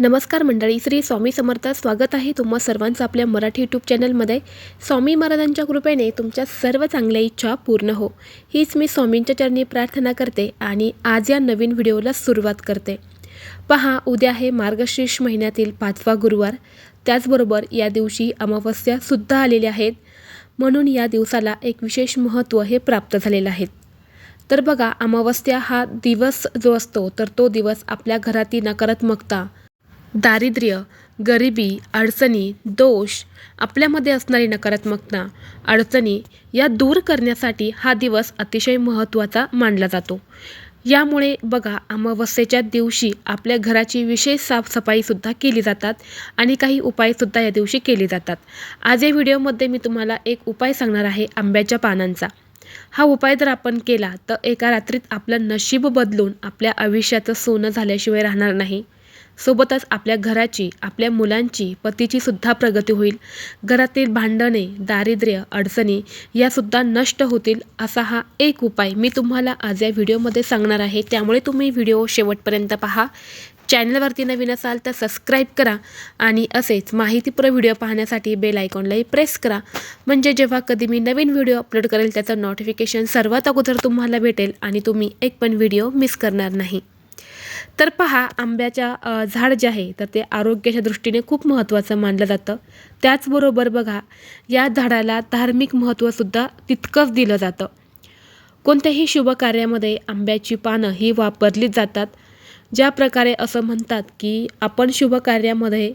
नमस्कार मंडळी श्री स्वामी समर्थ स्वागत आहे तुम्हा सर्वांचं आपल्या मराठी यूट्यूब चॅनलमध्ये स्वामी महाराजांच्या कृपेने तुमच्या सर्व चांगल्या इच्छा पूर्ण हो. हीच मी स्वामींच्या चरणी प्रार्थना करते आणि आज या नवीन व्हिडिओला सुरुवात करते. पहा उद्या आहे मार्गशीर्ष महिन्यातील पाचवा गुरुवार. त्याचबरोबर या दिवशी अमावस्यासुद्धा आलेल्या आहेत. म्हणून या दिवसाला एक विशेष महत्त्व हे प्राप्त झालेलं आहे. तर बघा अमावस्या हा दिवस जो असतो तर तो दिवस आपल्या घरातील नकारात्मकता दारिद्र्य गरिबी अडचणी दोष आपल्यामध्ये असणारी नकारात्मकता अडचणी या दूर करण्यासाठी हा दिवस अतिशय महत्त्वाचा मानला जातो. यामुळे बघा अमावस्येच्या दिवशी आपल्या घराची विशेष साफसफाईसुद्धा केली जातात आणि काही उपायसुद्धा या दिवशी केले जातात. आज या व्हिडिओमध्ये मी तुम्हाला एक उपाय सांगणार आहे आंब्याच्या पानांचा. हा उपाय जर आपण केला तर एका रात्रीत आपलं नशीब बदलून आपल्या आयुष्याचं सोनं झाल्याशिवाय राहणार नाही. सोबतच आपल्या घराची आपल्या मुलांची पतीची सुद्धा प्रगती होईल. घरातील भांडणे दारिद्र्य अडचणी यासुद्धा नष्ट होतील असा हा एक उपाय मी तुम्हाला आज या व्हिडिओमध्ये सांगणार आहे. त्यामुळे तुम्ही व्हिडिओ शेवटपर्यंत पहा. चॅनलवरती नवीन असाल तर सबस्क्राईब करा आणि असेच माहितीपूर्ण व्हिडिओ पाहण्यासाठी बेल आयकॉनलाही प्रेस करा. म्हणजे जेव्हा कधी मी नवीन व्हिडिओ अपलोड करेल त्याचं नोटिफिकेशन सर्वात अगोदर तुम्हाला भेटेल आणि तुम्ही एक पण व्हिडिओ मिस करणार नाही. तर पहा आंब्याच्या झाड जे आहे तर ते आरोग्याच्या दृष्टीने खूप महत्त्वाचं मानलं जातं. त्याचबरोबर बघा या झाडाला धार्मिक महत्त्वसुद्धा तितकंच दिलं जातं. कोणत्याही शुभ कार्यामध्ये आंब्याची पानं ही वापरलीच जातात. ज्या प्रकारे असं म्हणतात की आपण शुभ कार्यामध्ये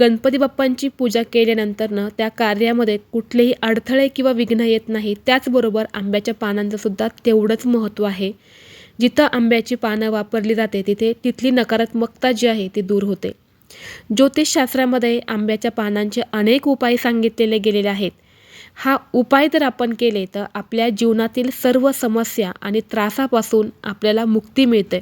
गणपती बाप्पांची पूजा केल्यानंतरनं त्या कार्यामध्ये कुठलेही अडथळे किंवा विघ्न येत नाही त्याचबरोबर आंब्याच्या पानांचंसुद्धा तेवढंच महत्त्व आहे. जिथं आंब्याची पानं वापरली जाते तिथे तिथली नकारात्मकता जी आहे ती दूर होते. ज्योतिषशास्त्रामध्ये आंब्याच्या पानांचे अनेक उपाय सांगितलेले गेलेले आहेत. हा उपाय जर आपण केले तर आपल्या जीवनातील सर्व समस्या आणि त्रासापासून आपल्याला मुक्ती मिळते.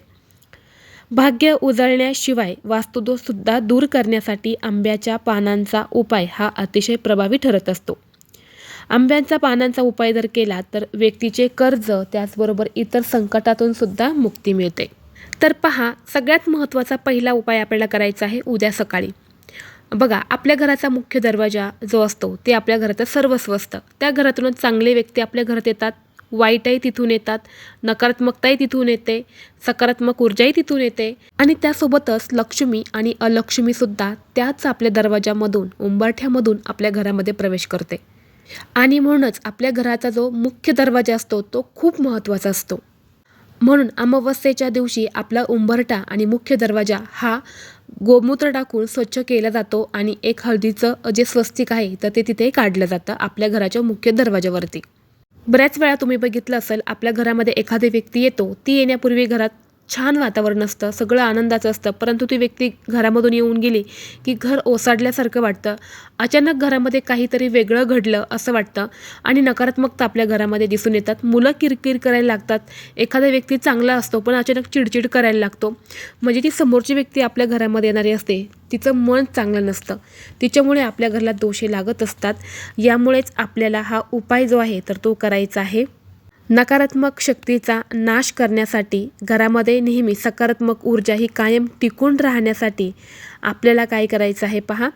भाग्य उजळण्याशिवाय वास्तुदोषसुद्धा दूर करण्यासाठी आंब्याच्या पानांचा उपाय हा अतिशय प्रभावी ठरत असतो. आंब्यांचा पानांचा उपाय जर केला तर व्यक्तीचे कर्ज त्याचबरोबर इतर संकटातून सुद्धा मुक्ती मिळते. तर पहा सगळ्यात महत्त्वाचा पहिला उपाय आपल्याला करायचा आहे उद्या सकाळी. बघा आपल्या घराचा मुख्य दरवाजा जो असतो ते आपल्या घराचं सर्वस्व असतं. त्या घरातूनच चांगले व्यक्ती आपल्या घरात येतात वाईटही तिथून येतात नकारात्मकताही तिथून येते सकारात्मक ऊर्जाही तिथून येते. आणि त्यासोबतच लक्ष्मी आणि अलक्ष्मीसुद्धा त्याच आपल्या दरवाजामधून उंबरठ्यामधून आपल्या घरामध्ये प्रवेश करते. आणि म्हणूनच आपल्या घराचा जो मुख्य दरवाजा असतो तो खूप महत्त्वाचा असतो. म्हणून अमावस्येच्या दिवशी आपला उंबरटा आणि मुख्य दरवाजा हा गोमूत्र टाकून स्वच्छ केला जातो आणि एक हळदीचं जे स्वस्तिक आहे तर ते तिथे काढलं जातं आपल्या घराच्या मुख्य दरवाजावरती. बऱ्याच वेळा तुम्ही बघितलं असेल आपल्या घरामध्ये एखादी व्यक्ती येतो ती येण्यापूर्वी घरात छान वातावरण असतं सगळं आनंदाचं असतं. परंतु ती व्यक्ती घरामधून येऊन गेली की घर ओसाडल्यासारखं वाटतं. अचानक घरामध्ये काहीतरी वेगळं घडलं असं वाटतं आणि नकारात्मकता आपल्या घरामध्ये दिसून येतात. मुलं किरकिर करायला लागतात. एखादा व्यक्ती चांगला असतो पण अचानक चिडचिड करायला लागतो. म्हणजे ती समोरची व्यक्ती आपल्या घरामध्ये येणारी असते. तिचं मन चांगलं नसतं. तिच्यामुळे आपल्या घराला दोषे लागत असतात. यामुळेच आपल्याला हा उपाय जो आहे तर तो करायचा आहे. नकारात्मक शक्तीचा नाश करण्यासाठी घरामध्ये नेहमी सकारात्मक ऊर्जा ही कायम टिकून राहण्यासाठी आपल्याला काय करायचं आहे पहा?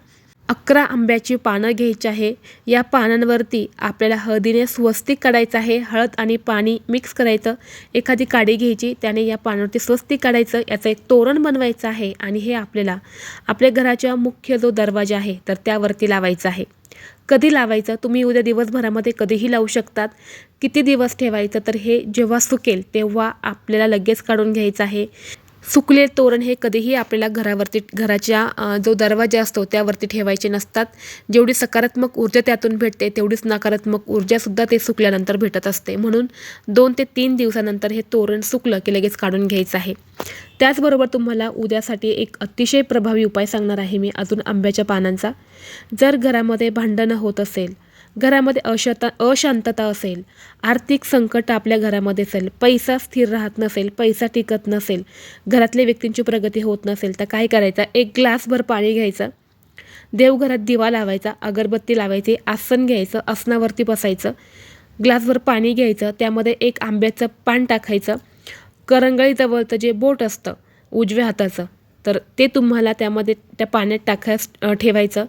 अकरा आंब्याची पानं घ्यायची आहे. या पानांवरती आपल्याला हळदीने स्वस्तिक काढायचं आहे. हळद आणि पाणी मिक्स करायचं. एखादी काडी घ्यायची त्याने या पानावरती स्वस्तिक काढायचं. याचं एक तोरण बनवायचं आहे आणि हे आपल्याला आपल्या घराच्या मुख्य जो दरवाजा आहे तर त्यावरती लावायचं आहे. कधी लावायचं? तुम्ही उद्या दिवसभरामध्ये कधीही लावू शकतात. किती दिवस ठेवायचं? तर हे जेव्हा सुकेल तेव्हा आपल्याला लगेच काढून घ्यायचं आहे. सुकले तोरण हे कधीही आपल्याला घरावरती घराच्या जो दरवाजा असतो त्यावरती ठेवायचे नसतात. जेवढी सकारात्मक ऊर्जा त्यातून भेटते तेवढीच नकारात्मक ऊर्जासुद्धा ते सुकल्यानंतर भेटत असते. म्हणून दोन ते तीन दिवसानंतर हे तोरण सुकलं की लगेच काढून घ्यायचं आहे. त्याचबरोबर तुम्हाला उद्यासाठी एक अतिशय प्रभावी उपाय सांगणार आहे मी अजून आंब्याच्या पानांचा. जर घरामध्ये भांडणं होत असेल घरामध्ये अशता अशांतता असेल आर्थिक संकट आपल्या घरामध्ये असेल पैसा स्थिर राहत नसेल पैसा टिकत नसेल घरातल्या व्यक्तींची प्रगती होत नसेल तर काय करायचं? एक ग्लासभर पाणी घ्यायचं देवघरात दिवा लावायचा अगरबत्ती लावायची आसन घ्यायचं आसनावरती बसायचं ग्लासभर पाणी घ्यायचं त्यामध्ये एक आंब्याचं पान टाकायचं करंगळीजवळचं जे बोट असतं उजव्या हाताचं तर ते तुम्हाला त्यामध्ये त्या पाण्यात टाकायस ठेवायचं.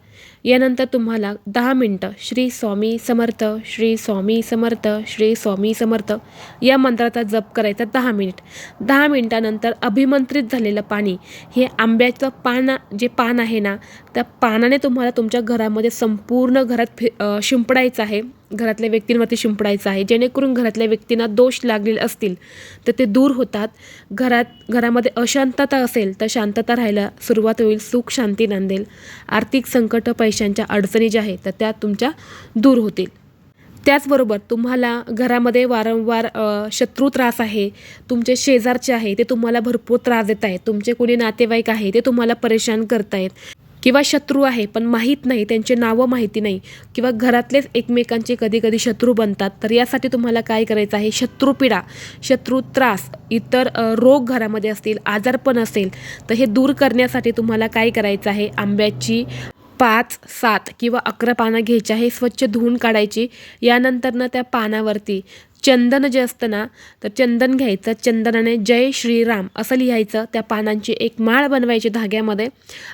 यानंतर तुम्हाला दहा मिनटं श्री स्वामी समर्थ श्री स्वामी समर्थ श्री स्वामी समर्थ या मंत्राचा जप करायचा दहा मिनिट. दहा मिनिटानंतर अभिमंत्रित झालेलं पाणी हे आंब्याचं पान जे पान आहे ना त्या पानाने तुम्हाला तुमच्या घरामध्ये संपूर्ण घरात फि शिंपडायचं आहे. घरातल्या व्यक्तींवरती शिंपडायचं आहे. जेणेकरून घरातल्या व्यक्तींना दोष लागलेले असतील तर ते दूर होतात. घरात घरामध्ये अशांतता असेल तर शांतता राहायला सुरुवात होईल. सुख शांती नांदेल. आर्थिक संकट पैशांच्या अडचणी ज्या आहेत तर त्या तुमच्या दूर होतील. त्याचबरोबर तुम्हाला घरामध्ये वारंवार शत्रू त्रास आहे तुमचे शेजारचे आहे ते तुम्हाला भरपूर त्रास देत आहेत. तुमचे कोणी नातेवाईक आहे ते तुम्हाला परेशान करतायत किंवा शत्रू आहे पण माहीत नाही त्यांचे नावं माहिती नाही किंवा घरातलेच एकमेकांचे कधी कधी शत्रू बनतात. तर यासाठी तुम्हाला काय करायचं आहे? शत्रूपिडा शत्रू त्रास इतर रोग घरामध्ये असतील आजारपण असेल तर हे दूर करण्यासाठी तुम्हाला काय करायचं आहे? आंब्याची पाच सात किंवा अकरा पानं घ्यायची आहे स्वच्छ धुवून काढायची. यानंतरनं त्या पानावरती चंदन जे असतं ना तर चंदन घ्यायचं चंदनाने जय श्रीराम असं लिहायचं त्या पानांची एक माळ बनवायची धाग्यामध्ये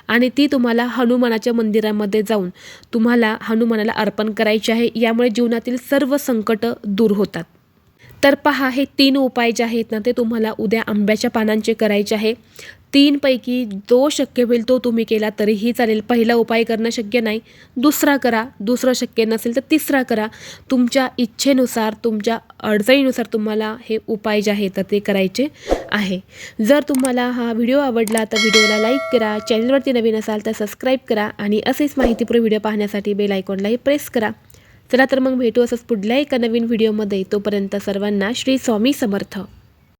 आणि ती तुम्हाला हनुमानाच्या मंदिरामध्ये जाऊन तुम्हाला हनुमानाला अर्पण करायची आहे. यामुळे जीवनातील सर्व संकट दूर होतात. तर पहा हे तीन उपाय जे आहेत ना ते तुम्हाला उद्या आंब्याच्या पानांचे करायचे आहे. तीनपैकी जो शक्य होईल तो तुम्ही केला तरीही चालेल. पहिला उपाय करणं शक्य नाही. दुसरा करा. दुसरं शक्य नसेल तर तिसरा करा. तुमच्या इच्छेनुसार तुमच्या अडचणीनुसार तुम्हाला हे उपाय जे आहेत तर ते करायचे आहे. जर तुम्हाला हा व्हिडिओ आवडला तर व्हिडिओला लाईक करा. चॅनलवरती नवीन असाल तर सबस्क्राईब करा आणि असेच माहितीपूर्ण व्हिडिओ पाहण्यासाठी बेल आयकॉनलाही प्रेस करा. चला तर मग भेटू असंच पुढल्या एका नवीन व्हिडिओमध्ये. तोपर्यंत सर्वांना श्री स्वामी समर्थ.